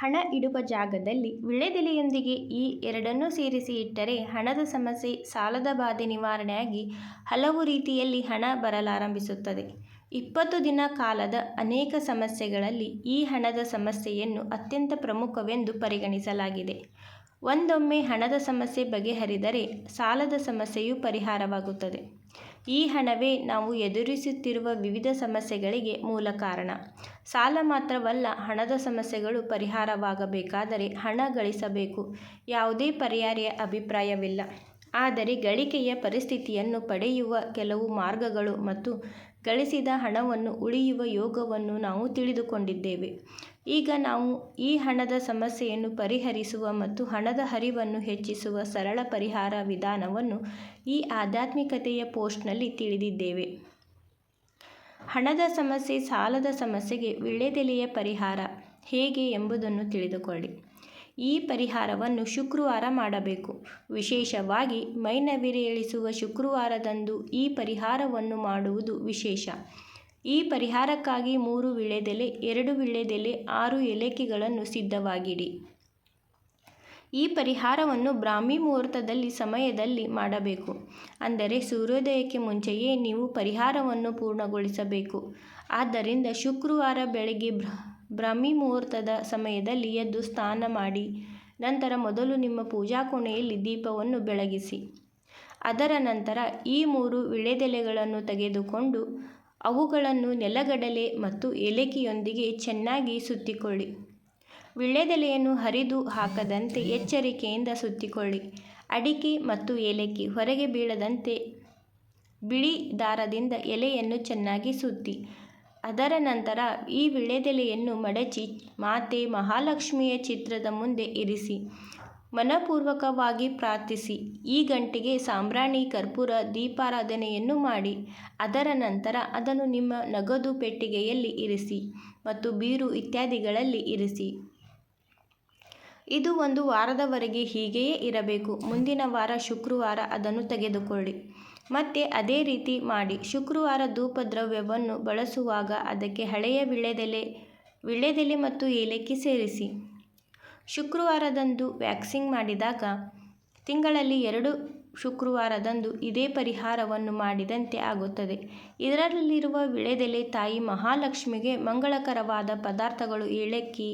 ಹಣ ಇಡುವ ಜಾಗದಲ್ಲಿ ವೀಳ್ಯದೆಲೆಯೊಂದಿಗೆ ಈ ಎರಡನ್ನೂ ಸೇರಿಸಿ ಇಟ್ಟರೆ ಹಣದ ಸಮಸ್ಯೆ, ಸಾಲದ ಬಾಧೆ ನಿವಾರಣೆಯಾಗಿ ಹಲವು ರೀತಿಯಲ್ಲಿ ಹಣ ಬರಲಾರಂಭಿಸುತ್ತದೆ. ಇಪ್ಪತ್ತು ದಿನ ಕಾಲದ ಅನೇಕ ಸಮಸ್ಯೆಗಳಲ್ಲಿ ಈ ಹಣದ ಸಮಸ್ಯೆಯನ್ನು ಅತ್ಯಂತ ಪ್ರಮುಖವೆಂದು ಪರಿಗಣಿಸಲಾಗಿದೆ. ಒಂದೊಮ್ಮೆ ಹಣದ ಸಮಸ್ಯೆ ಬಗೆಹರಿದರೆ ಸಾಲದ ಸಮಸ್ಯೆಯೂ ಪರಿಹಾರವಾಗುತ್ತದೆ. ಈ ಹಣವೇ ನಾವು ಎದುರಿಸುತ್ತಿರುವ ವಿವಿಧ ಸಮಸ್ಯೆಗಳಿಗೆ ಮೂಲ ಕಾರಣ. ಸಾಲ ಮಾತ್ರವಲ್ಲ ಹಣದ ಸಮಸ್ಯೆಗಳು ಪರಿಹಾರವಾಗಬೇಕಾದರೆ ಹಣ ಗಳಿಸಬೇಕು ಯಾವುದೇ ಪರ್ಯಾಯ ಅಭಿಪ್ರಾಯವಿಲ್ಲ. ಆದರೆ ಗಳಿಕೆಯ ಪರಿಸ್ಥಿತಿಯನ್ನು ಪಡೆಯುವ ಕೆಲವು ಮಾರ್ಗಗಳು ಮತ್ತು ಗಳಿಸಿದ ಹಣವನ್ನು ಉಳಿಯುವ ಯೋಗವನ್ನು ನಾವು ತಿಳಿದುಕೊಂಡಿದ್ದೇವೆ. ಈಗ ನಾವು ಈ ಹಣದ ಸಮಸ್ಯೆಯನ್ನು ಪರಿಹರಿಸುವ ಮತ್ತು ಹಣದ ಹರಿವನ್ನು ಹೆಚ್ಚಿಸುವ ಸರಳ ಪರಿಹಾರ ವಿಧಾನವನ್ನು ಈ ಆಧ್ಯಾತ್ಮಿಕತೆಯ ಪೋಸ್ಟ್ನಲ್ಲಿ ತಿಳಿದಿದ್ದೇವೆ. ಹಣದ ಸಮಸ್ಯೆ ಸಾಲದ ಸಮಸ್ಯೆಗೆ ವೀಳ್ಯದೆಲೆಯ ಪರಿಹಾರ ಹೇಗೆ ಎಂಬುದನ್ನು ತಿಳಿದುಕೊಳ್ಳಿ. ಈ ಪರಿಹಾರವನ್ನು ಶುಕ್ರವಾರ ಮಾಡಬೇಕು. ವಿಶೇಷವಾಗಿ ಮೈನವಿರೇಳಿಸುವ ಶುಕ್ರವಾರದಂದು ಈ ಪರಿಹಾರವನ್ನು ಮಾಡುವುದು ವಿಶೇಷ. ಈ ಪರಿಹಾರಕ್ಕಾಗಿ ಮೂರು ವಿಳೆದೆಲೆ, ಎರಡು ವಿಳೆದೆಲೆ, ಆರು ಏಲಕ್ಕಿಗಳನ್ನು ಸಿದ್ಧವಾಗಿಡಿ. ಈ ಪರಿಹಾರವನ್ನು ಬ್ರಾಹ್ಮಿ ಮುಹೂರ್ತದಲ್ಲಿ ಸಮಯದಲ್ಲಿ ಮಾಡಬೇಕು. ಅಂದರೆ ಸೂರ್ಯೋದಯಕ್ಕೆ ಮುಂಚೆಯೇ ನೀವು ಪರಿಹಾರವನ್ನು ಪೂರ್ಣಗೊಳಿಸಬೇಕು. ಆದ್ದರಿಂದ ಶುಕ್ರವಾರ ಬೆಳಗ್ಗೆ ಬ್ರಾಹ್ಮಿ ಮುಹೂರ್ತದ ಸಮಯದಲ್ಲಿ ಎದ್ದು ಸ್ನಾನ ಮಾಡಿ, ನಂತರ ಮೊದಲು ನಿಮ್ಮ ಪೂಜಾ ಕೋಣೆಯಲ್ಲಿ ದೀಪವನ್ನು ಬೆಳಗಿಸಿ. ಅದರ ನಂತರ ಈ ಮೂರು ವಿಳೆದೆಲೆಗಳನ್ನು ತೆಗೆದುಕೊಂಡು ಅವುಗಳನ್ನು ನೆಲಗಡಲೆ ಮತ್ತು ಏಲಕ್ಕಿಯೊಂದಿಗೆ ಚೆನ್ನಾಗಿ ಸುತ್ತಿಕೊಳ್ಳಿ. ವೀಳ್ಯದೆಲೆಯನ್ನು ಹರಿದು ಹಾಕದಂತೆ ಎಚ್ಚರಿಕೆಯಿಂದ ಸುತ್ತಿಕೊಳ್ಳಿ. ಅಡಿಕೆ ಮತ್ತು ಏಲಕ್ಕಿ ಹೊರಗೆ ಬೀಳದಂತೆ ಬಿಳಿ ದಾರದಿಂದ ಎಲೆಯನ್ನು ಚೆನ್ನಾಗಿ ಸುತ್ತಿ. ಅದರ ನಂತರ ಈ ವೀಳ್ಯದೆಲೆಯನ್ನು ಮಡಚಿ ಮಾತೆ ಮಹಾಲಕ್ಷ್ಮಿಯ ಚಿತ್ರದ ಮುಂದೆ ಇರಿಸಿ ಮನಪೂರ್ವಕವಾಗಿ ಪ್ರಾರ್ಥಿಸಿ ಈ ಗಂಟೆಗೆ ಸಾಂಬ್ರಾಣಿ, ಕರ್ಪೂರ, ದೀಪಾರಾಧನೆಯನ್ನು ಮಾಡಿ. ಅದರ ನಂತರ ಅದನ್ನು ನಿಮ್ಮ ನಗದು ಪೆಟ್ಟಿಗೆಯಲ್ಲಿ ಇರಿಸಿ ಮತ್ತು ಬೀರು ಇತ್ಯಾದಿಗಳಲ್ಲಿ ಇರಿಸಿ. ಇದು ಒಂದು ವಾರದವರೆಗೆ ಹೀಗೆಯೇ ಇರಬೇಕು. ಮುಂದಿನ ವಾರ ಶುಕ್ರವಾರ ಅದನ್ನು ತೆಗೆದುಕೊಳ್ಳಿ. ಮತ್ತೆ ಅದೇ ರೀತಿ ಮಾಡಿ. ಶುಕ್ರವಾರ ಧೂಪದ್ರವ್ಯವನ್ನು ಬಳಸುವಾಗ ಅದಕ್ಕೆ ಹಳೆಯ ವೀಳ್ಯದೆಲೆ, ವೀಳ್ಯದೆಲೆ ಮತ್ತು ಏಲಕ್ಕಿ ಸೇರಿಸಿ. ಶುಕ್ರವಾರದಂದು ವ್ಯಾಕ್ಸಿಂಗ್ ಮಾಡಿದಾಗ ತಿಂಗಳಲ್ಲಿ ಎರಡು ಶುಕ್ರವಾರದಂದು ಇದೇ ಪರಿಹಾರವನ್ನು ಮಾಡಿದಂತೆ ಆಗುತ್ತದೆ. ಇದರಲ್ಲಿರುವ ವಿಳೆದೆಲೆ ತಾಯಿ ಮಹಾಲಕ್ಷ್ಮಿಗೆ ಮಂಗಳಕರವಾದ ಪದಾರ್ಥಗಳು ಏಲಕ್ಕಿ,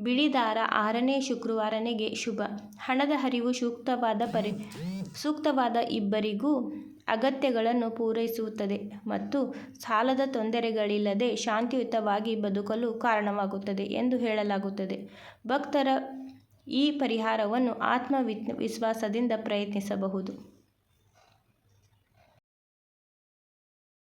ಬಿಳಿ ದಾರ ಆರನೇ ಶುಕ್ರವಾರನಿಗೆ ಶುಭ. ಹಣದ ಹರಿವು ಸೂಕ್ತವಾದ ಪರಿ, ಸೂಕ್ತವಾದ ಇಬ್ಬರಿಗೂ ಅಗತ್ಯಗಳನ್ನು ಪೂರೈಸುತ್ತದೆ ಮತ್ತು ಸಾಲದ ತೊಂದರೆಗಳಿಲ್ಲದೆ ಶಾಂತಿಯುತವಾಗಿ ಬದುಕಲು ಕಾರಣವಾಗುತ್ತದೆ ಎಂದು ಹೇಳಲಾಗುತ್ತದೆ. ಭಕ್ತರ ಈ ಪರಿಹಾರವನ್ನು ಆತ್ಮ ವಿಶ್ವಾಸದಿಂದ ಪ್ರಯತ್ನಿಸಬಹುದು.